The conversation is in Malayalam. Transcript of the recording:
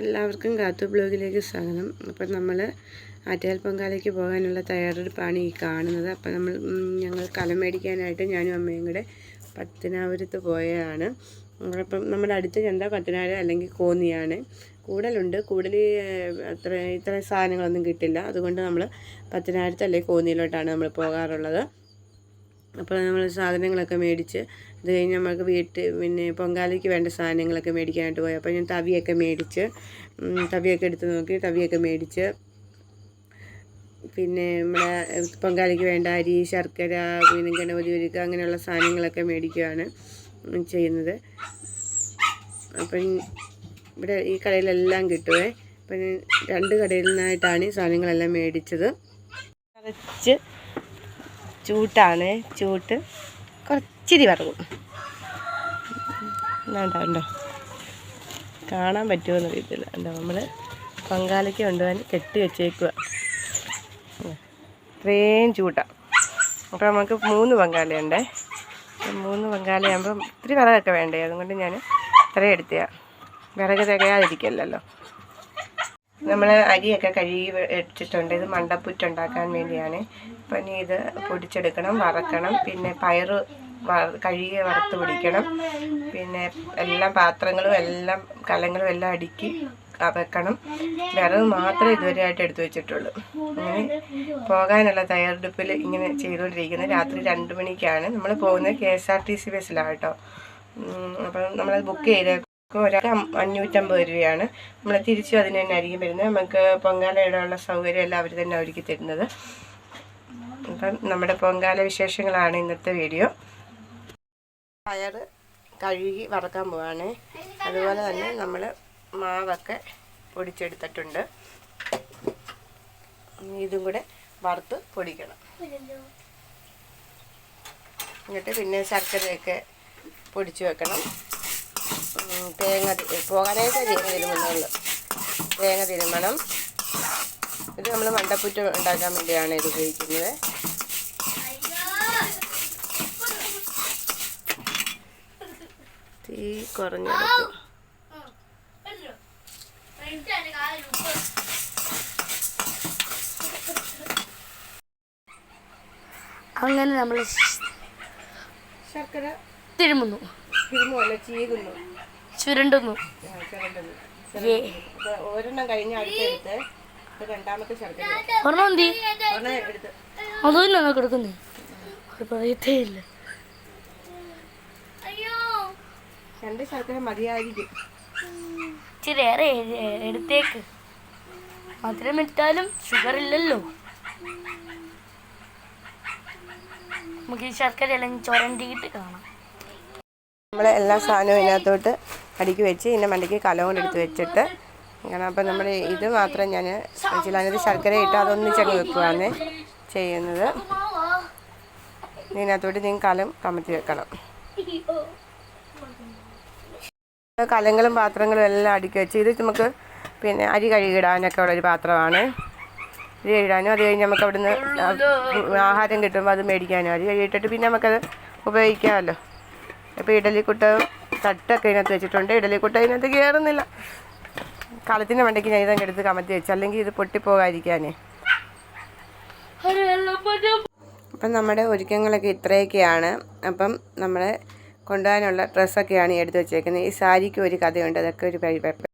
എല്ലാവർക്കും കാത്തു ബ്ലോഗിലേക്ക് സ്വാഗതം. അപ്പം നമ്മൾ ആറ്റുകാൽ പൊങ്കാലയ്ക്ക് പോകാനുള്ള തയ്യാറെടുപ്പാണ് ഈ കാണുന്നത്. അപ്പം നമ്മൾ ഞങ്ങൾ കലം മേടിക്കാനായിട്ട് ഞാനും അമ്മയും കൂടെ പത്തനാപുരത്ത് പോയതാണ് അപ്പം നമ്മുടെ അടുത്ത് ചന്ത പത്തനാപുരം അല്ലെങ്കിൽ കോന്നിയാണ്. കൂടലുണ്ട്. കൂടൽ അത്ര ഇത്ര സാധനങ്ങളൊന്നും കിട്ടില്ല. അതുകൊണ്ട് നമ്മൾ പത്തനാപുരത്ത് അല്ലെങ്കിൽ കോന്നിയിലോട്ടാണ് നമ്മൾ പോകാറുള്ളത്. അപ്പോൾ നമ്മൾ സാധനങ്ങളൊക്കെ മേടിച്ച് അത് കഴിഞ്ഞ് നമുക്ക് വീട്ടിൽ പിന്നെ പൊങ്കാലയ്ക്ക് വേണ്ട സാധനങ്ങളൊക്കെ മേടിക്കാനായിട്ട് പോയി. അപ്പോൾ ഞാൻ തവിയൊക്കെ മേടിച്ച് തവിയൊക്കെ എടുത്ത് നോക്കി തവിയൊക്കെ മേടിച്ച്. പിന്നെ നമ്മുടെ പൊങ്കാലയ്ക്ക് വേണ്ട അരി ശർക്കര പിന്നെ ഗണപതി ഒരുക്ക അങ്ങനെയുള്ള സാധനങ്ങളൊക്കെ മേടിക്കുകയാണ് ചെയ്യുന്നത്. അപ്പം ഇവിടെ ഈ കടയിലെല്ലാം കിട്ടുമേ അപ്പം രണ്ട് കടയിൽ നിന്നായിട്ടാണ് ഈ സാധനങ്ങളെല്ലാം മേടിച്ചത്. നിറച്ച് ചൂട്ടാണ്. ചൂട്ട് കുറച്ചിരി വറങ്ങും ഉണ്ടോ കാണാൻ പറ്റുമെന്ന് അറിയത്തില്ല. എന്താ നമ്മൾ പങ്കാലയ്ക്ക് കൊണ്ടുപോകാൻ കെട്ടി വെച്ചേക്കുക ഇത്രയും ചൂട്ടാണ് അപ്പോൾ നമുക്ക് മൂന്ന് പങ്കാളിയുണ്ടേ. മൂന്ന് പങ്കാളിയാകുമ്പം ഇത്തിരി വിറകൊക്കെ വേണ്ടേ? അതുകൊണ്ട് ഞാൻ ഇത്രയും എടുത്തതാണ് വിറക് തികയാതിരിക്കല്ലോ നമ്മൾ അരിയൊക്കെ കഴുകി വെച്ചിട്ടുണ്ട് ഇത് മണ്ടപ്പുറ്റുണ്ടാക്കാൻ വേണ്ടിയാണ്. അപ്പം ഇനി ഇത് പൊടിച്ചെടുക്കണം വറക്കണം. പിന്നെ പയറ് കഴുകി വറുത്ത് പിടിക്കണം. പിന്നെ എല്ലാ പാത്രങ്ങളും എല്ലാം കലങ്ങളും എല്ലാം അടുക്കി വെക്കണം. വിറക് മാത്രമേ ഇതുവരെ ആയിട്ട് എടുത്തു വെച്ചിട്ടുള്ളൂ. അങ്ങനെ പോകാനുള്ള തയ്യാറെടുപ്പിൽ ഇങ്ങനെ ചെയ്തുകൊണ്ടിരിക്കുന്നത് രാത്രി രണ്ട് മണിക്കാണ്. നമ്മൾ പോകുന്നത് K S R T C ബസ്സിലാണ് കേട്ടോ. അപ്പം നമ്മളത് ബുക്ക് ചെയ്ത് ഒരാൾക്ക് അഞ്ഞൂറ്റമ്പത് രൂപയാണ്. നമ്മൾ തിരിച്ചും അതിന് തന്നെ ആയിരിക്കും വരുന്നത്. നമുക്ക് പൊങ്കാല ഇടാനുള്ള സൗകര്യം എല്ലാം അവർ തന്നെ ഒരുക്കി തരുന്നത്. അപ്പം നമ്മുടെ പൊങ്കാല വിശേഷങ്ങളാണ് ഇന്നത്തെ വീഡിയോ. പയർ കഴുകി വറക്കാൻ പോവാണ്. അതുപോലെ തന്നെ നമ്മൾ മാവൊക്കെ പൊടിച്ചെടുത്തിട്ടുണ്ട്. ഇതും കൂടെ വറുത്ത് പൊടിക്കണം. എന്നിട്ട് പിന്നെ ശർക്കരയൊക്കെ പൊടിച്ചു വെക്കണം. തേങ്ങ പോകാനായിട്ട് തേങ്ങ തിരുമുന്നുള്ളു തേങ്ങ തിരുമണം. ഇത് നമ്മൾ മണ്ടപ്പുറ്റ് ഉണ്ടാക്കാൻ വേണ്ടിയാണ് ഇത് ഉപയോഗിക്കുന്നത്. തീ കുറഞ്ഞെടുക്കും അങ്ങനെ നമ്മൾ ശർക്കര തിരുമുന്നു. തിരുമുല്ല ചീകുന്നു. ചുരുണ്ടുന്നു. ആ, ചിരണ്ടുന്നു. ഏ. അപ്പൊ ഒരെണ്ണം കഴിഞ്ഞ അടുത്തെടുത്ത് ഇപ്പൊ രണ്ടാമത്തെ ശർക്കര ഒരെണ്ണം എന്തി? ഒരെണ്ണം എടുത്ത്. അതും തന്നെ കൊടുക്കുന്നേ? അത് പറയത്തേ ഇല്ല. രണ്ട് ശർക്കര മതിയായിരിക്കും. ഇച്ചിരി ഏറെ എ- എടുത്തേക്ക്. മധുരം ഇട്ടാലും ഷുഗർ ഇല്ലല്ലോ. നമുക്ക് ഈ ശർക്കര അല്ലെങ്കിൽ ചുരണ്ടിയിട്ട് കാണാം. നമ്മൾ എല്ലാ സാധനവും ഇതിനകത്തോട്ട് അടുക്കി വെച്ച് ഇതിന്റെ മണ്ടയ്ക്ക് കലം കൊണ്ട് എടുത്ത് വെച്ചിട്ട് അങ്ങനെ അപ്പം നമ്മൾ ഇത് മാത്രം ഞാൻ വെച്ചില്ല അതിനകത്ത് ശർക്കര ഇട്ട് അതൊന്നിച്ചങ്ങ് വെക്കുകയാണ് ചെയ്യുന്നത്. ഇതിനകത്തോട്ട് നിങ്ങൾ കലം കമത്തി വെക്കണം. കലങ്ങളും പാത്രങ്ങളും എല്ലാം അടുക്കി വെച്ച് ഇത് നമുക്ക് പിന്നെ അരി കഴുകിടാനൊക്കെ ഉള്ളൊരു പാത്രമാണ്. അരി കഴുകിടാനും അത് കഴിഞ്ഞ് നമുക്ക് അവിടുന്ന് ആഹാരം കിട്ടുമ്പോൾ അത് മേടിക്കാനും അരി കഴുകിയിട്ടിട്ട് പിന്നെ നമുക്കത് ഉപയോഗിക്കാമല്ലോ. ഇപ്പോൾ ഇഡലിക്കുട്ട തട്ടൊക്കെ ഇതിനകത്ത് വെച്ചിട്ടുണ്ട്. ഇഡലിക്കുട്ട ഇതിനകത്ത് കയറുന്നില്ല കളത്തിന്റെ വണ്ടിക്ക് ഞാൻ ഇതങ്ങ് എടുത്ത് കമത്തി വെച്ചു. അല്ലെങ്കിൽ ഇത് പൊട്ടിപ്പോകാതിരിക്കാനേ. അപ്പം നമ്മുടെ ഒരുക്കങ്ങളൊക്കെ ഇത്രയൊക്കെയാണ്. അപ്പം നമ്മളെ കൊണ്ടുപോകാനുള്ള ഡ്രസ്സൊക്കെയാണ് ഈ എടുത്ത് വെച്ചേക്കുന്നത്. ഈ സാരിക്ക് ഒരു കഥയുണ്ട്. അതൊക്കെ ഒരു പരിപാടി പരി-